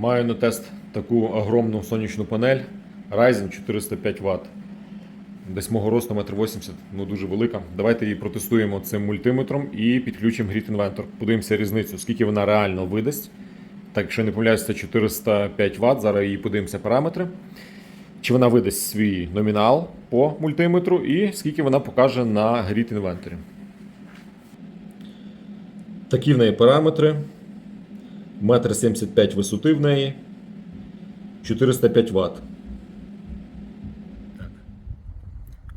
Маю на тест таку огромну сонячну панель Ryzen 405 Вт. Десь мого росту 1,80 м, ну дуже велика. Давайте її протестуємо цим мультиметром і підключимо Grid Inventor. Подивимося різницю, скільки вона реально видасть. Так, якщо не помиляюсь, це 405 Вт. Зараз її подивимося параметри. Чи вона видасть свій номінал по мультиметру і скільки вона покаже на Grid Inventor. Такі в неї параметри. 1,75 м висоти в неї. 405 Вт.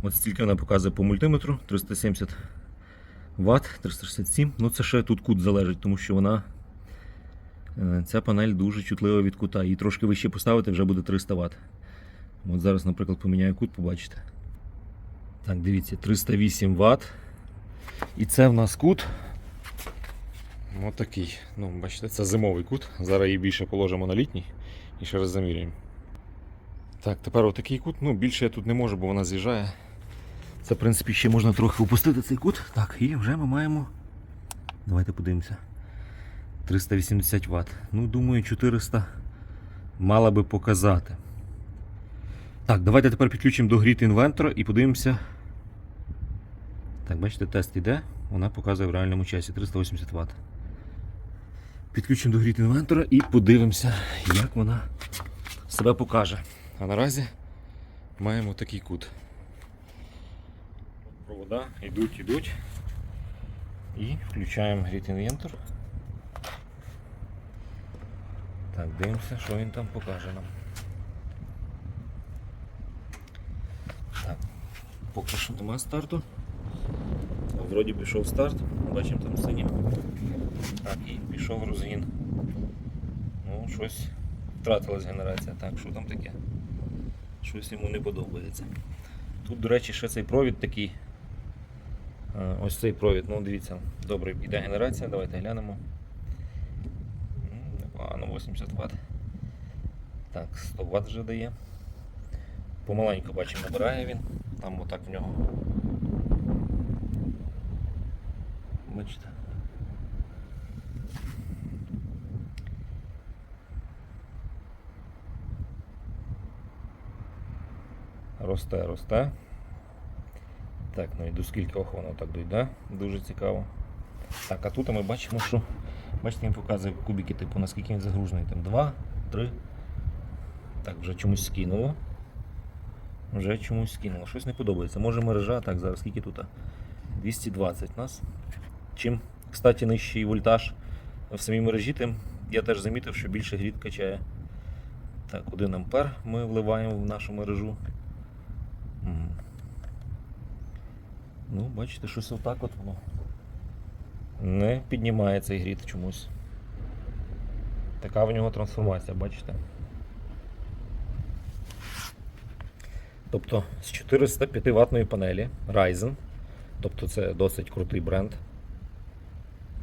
От стільки вона показує по мультиметру 370 Вт, 367. Ну це ще тут кут залежить, тому що вона. е, Ця панель дуже чутлива від кута. Її трошки вище поставити вже буде 300 Вт. От зараз, наприклад, поміняю кут, побачите. Так, дивіться, 308 Вт. І це в нас кут. Отакий. Ну, бачите, це зимовий кут. Зараз її більше положимо на літній і ще раз заміряємо. Так, тепер отакий кут. Ну, більше я тут не можу, бо вона з'їжджає. Це, в принципі, ще можна трохи опустити цей кут. Так, і вже ми маємо. Давайте подивимося. 380 Вт. Ну, думаю, 400 мала би показати. Так, давайте тепер підключимо до Grid Inventor і подивимося. Так, бачите, тест іде, вона показує в реальному часі 380 Вт. Підключимо до Grid Inventor і подивимося, як вона себе покаже. А наразі маємо такий кут. Провода йдуть, йдуть. І включаємо Grid Inventor. Так, дивимося, що він там покаже нам. Так, поки що немає старту. Вроді пішов старт, бачимо там синім. Так, і пішов розгін. Ну, щось втратилась генерація. Так, що там таке? Щось йому не подобається. Тут, до речі, ще цей провід такий. Е, Ось цей провід, ну дивіться, добре, йде генерація, давайте глянемо. Непогано, 80 Вт. Так, 100 Вт вже дає. Помаленьку бачимо, набирає він. Там отак в нього. Бачите? Росте, росте. Так, ну і до скільки ох воно так дойде. Дуже цікаво. Так, а тут ми бачимо, що бачите, він показує кубики, типу, наскільки він загружений. Там 2, 3. Так, вже чомусь скинуло. Вже чомусь скинуло. Щось не подобається. Може мережа, так, зараз скільки тут? 220 у нас. Чим, кстати, нижчий вольтаж в самій мережі, тим я теж замітив, що більше грід качає. Так, 1 ампер ми вливаємо в нашу мережу. М. Ну, бачите, щось отак от воно. Не піднімає цей грід чомусь. Така в нього трансформація, бачите? Тобто з 405 ватної панелі Ryzen. Тобто це досить крутий бренд.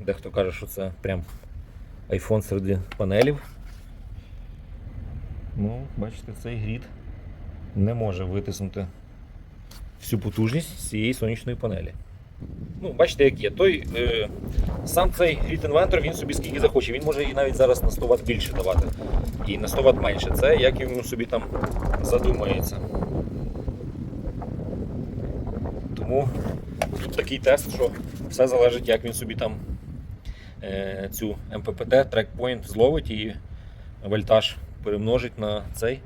Дехто каже, що це прям iPhone серед панелів. Ну, бачите, цей грід не може витиснути всю потужність цієї сонячної панелі. Ну, бачите, як є. Той, е, сам цей Grid Inventor, він собі скільки захоче. Він може і навіть зараз на 100 Вт більше давати. І на 100 Вт менше. Це як він собі там задумається. Тому тут такий тест, що все залежить, як він собі там е, цю МППТ, трекпоінт зловить і вольтаж перемножить на цей.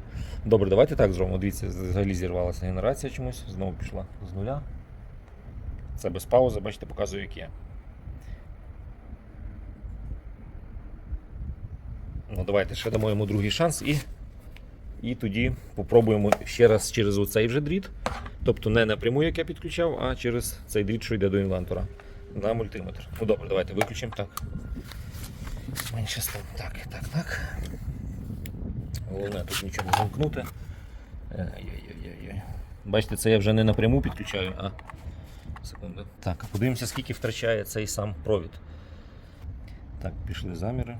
Добре, давайте так зробимо. Дивіться, взагалі зірвалася генерація чомусь, знову пішла з нуля. Це без паузи, бачите, показую, як є. Ну, давайте ще дамо йому другий шанс і, і тоді попробуємо ще раз через оцей вже дріт. Тобто не напряму, як я підключав, а через цей дріт, що йде до інвентора на мультиметр. Ну добре, давайте виключимо так. Менше з. Так, так, так. Головне тут нічого не замкнути. Бачите, це я вже не напряму підключаю, а. Секунду. Так, подивимося, скільки втрачає цей сам провід. Так, пішли заміри.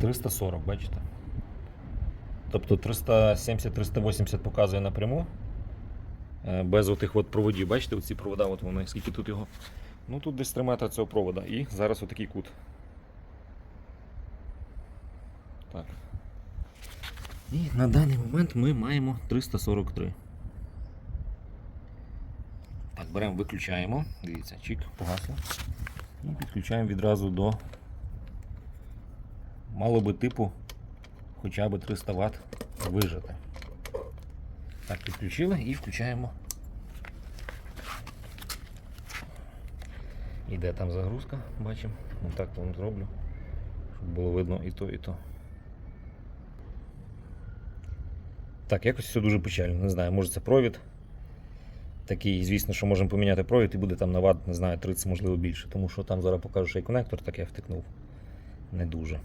340, бачите? Тобто 370-380 показує напряму. Е, Без отих от проводів. Бачите, оці провода, от вони, скільки тут його. Ну тут десь 3 метри цього провода. І зараз отакий кут. Так. І на даний момент ми маємо 343. Так, беремо, виключаємо. Дивіться, чик, погасло. І підключаємо відразу до. Мало би типу хоча б 300 Вт вижити. Так, підключили і включаємо. Іде там загрузка, бачимо. Отак вам зроблю, щоб було видно і то, і то. Так, якось все дуже печально. Не знаю, може це провід. Такий, звісно, що можемо поміняти провід і буде там на ват, не знаю, 30, можливо більше. Тому що там зараз покажу, що і конектор, так я втикнув. Не дуже.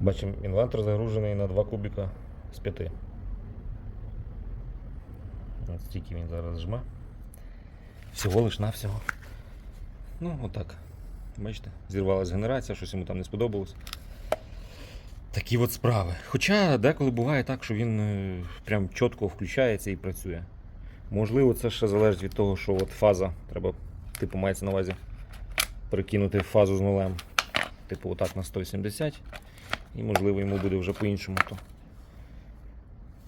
Бачимо, інвентор загружений на 2 кубіка з 5. От стільки він зараз жме. Всього лиш навсього. Ну, отак. Бачите, зірвалась генерація, щось йому там не сподобалось. Такі от справи. Хоча деколи буває так, що він е, прям чітко включається і працює. Можливо, це ще залежить від того, що от фаза, треба, типу, мається на увазі перекинути фазу з нулем. Типу, отак на 180. І можливо йому буде вже по-іншому то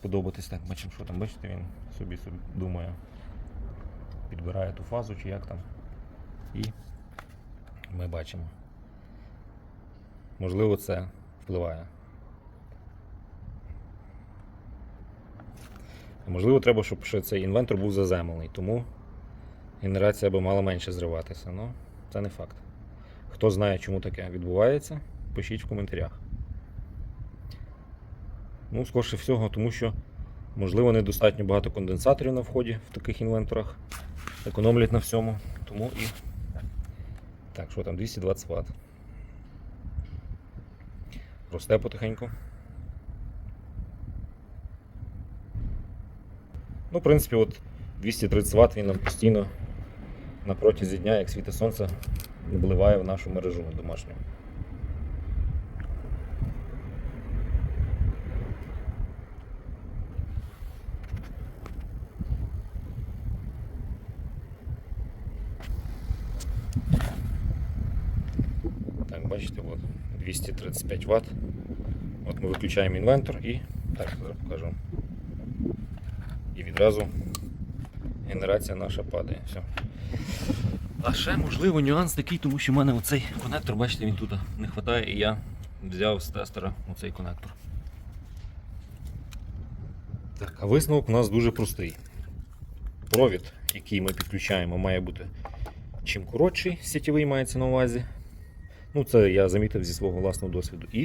подобатись. Так, бачимо, що там, бачите, він собі собі думає, підбирає ту фазу чи як там. І ми бачимо. Можливо, це впливає. Можливо, треба, щоб цей інвентор був заземлений, тому генерація би мала менше зриватися. Ну, це не факт. Хто знає, чому таке відбувається, пишіть в коментарях. Ну, скорше всього, тому що, можливо, недостатньо багато конденсаторів на вході в таких інвенторах. Економлять на всьому. Тому і. Так, що там, 220 Вт. Росте потихеньку. Ну, в принципі, от 230 Вт він нам постійно на протязі дня, як світе сонце, вливає в нашу мережу домашню. Бачите, от 235 Вт. От ми виключаємо інвентор і так, покажу. І відразу генерація наша падає. Все. А ще можливо нюанс такий, тому що в мене оцей конектор, бачите, він тут не вистачає, і я взяв з тестера оцей конектор. Так, а висновок у нас дуже простий. Провід, який ми підключаємо, має бути чим коротший, сітєвий мається на увазі. Ну, це я замітив зі свого власного досвіду. І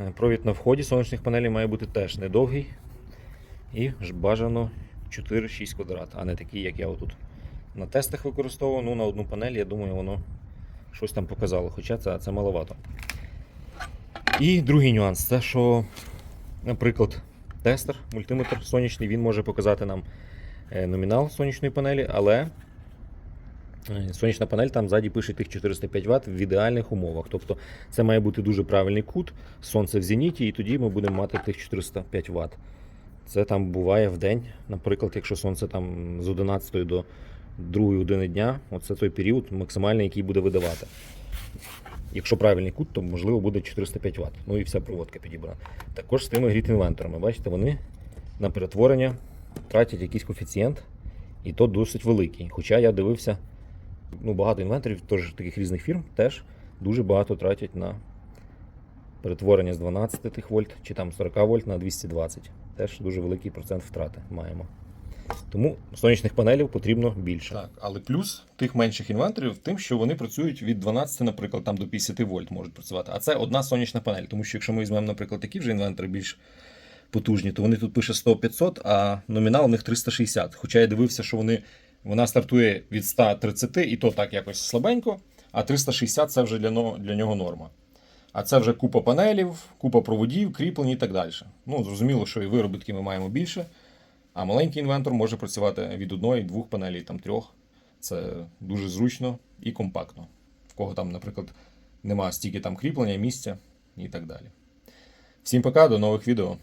е, провід на вході сонячних панелей має бути теж недовгий. І ж бажано 4-6 квадрат, а не такий, як я отут на тестах використовував. Ну, на одну панель, я думаю, воно щось там показало, хоча це, це маловато. І другий нюанс це, що, наприклад, тестер, мультиметр сонячний, він може показати нам е, номінал сонячної панелі, але Сонячна панель там ззаді пише тих 405 Вт в ідеальних умовах. Тобто це має бути дуже правильний кут, сонце в зеніті, і тоді ми будемо мати тих 405 Вт. Це там буває в день. Наприклад, якщо сонце там з 11 до 2 години дня, оце той період максимальний, який буде видавати. Якщо правильний кут, то можливо буде 405 Вт. Ну і вся проводка підібрана. Також з тими гріт-інвенторами. Бачите, вони на перетворення тратять якийсь коефіцієнт, і то досить великий. Хоча я дивився ну, багато інвенторів, теж таких різних фірм, теж дуже багато тратять на перетворення з 12 тих вольт чи там 40 вольт на 220. Теж дуже великий процент втрати маємо. Тому сонячних панелів потрібно більше. Так, але плюс тих менших інвенторів тим, що вони працюють від 12, наприклад, там до 50 вольт можуть працювати. А це одна сонячна панель. Тому що якщо ми візьмемо, наприклад, такі вже інвентори більш потужні, то вони тут пише 100-500, а номінал у них 360. Хоча я дивився, що вони, вона стартує від 130, і то так якось слабенько, а 360 це вже для, нього норма. А це вже купа панелів, купа проводів, кріплень і так далі. Ну, зрозуміло, що і виробітки ми маємо більше. А маленький інвентор може працювати від одної, двох панелей, там трьох. Це дуже зручно і компактно. В кого там, наприклад, нема стільки там кріплення, місця і так далі. Всім пока, до нових відео.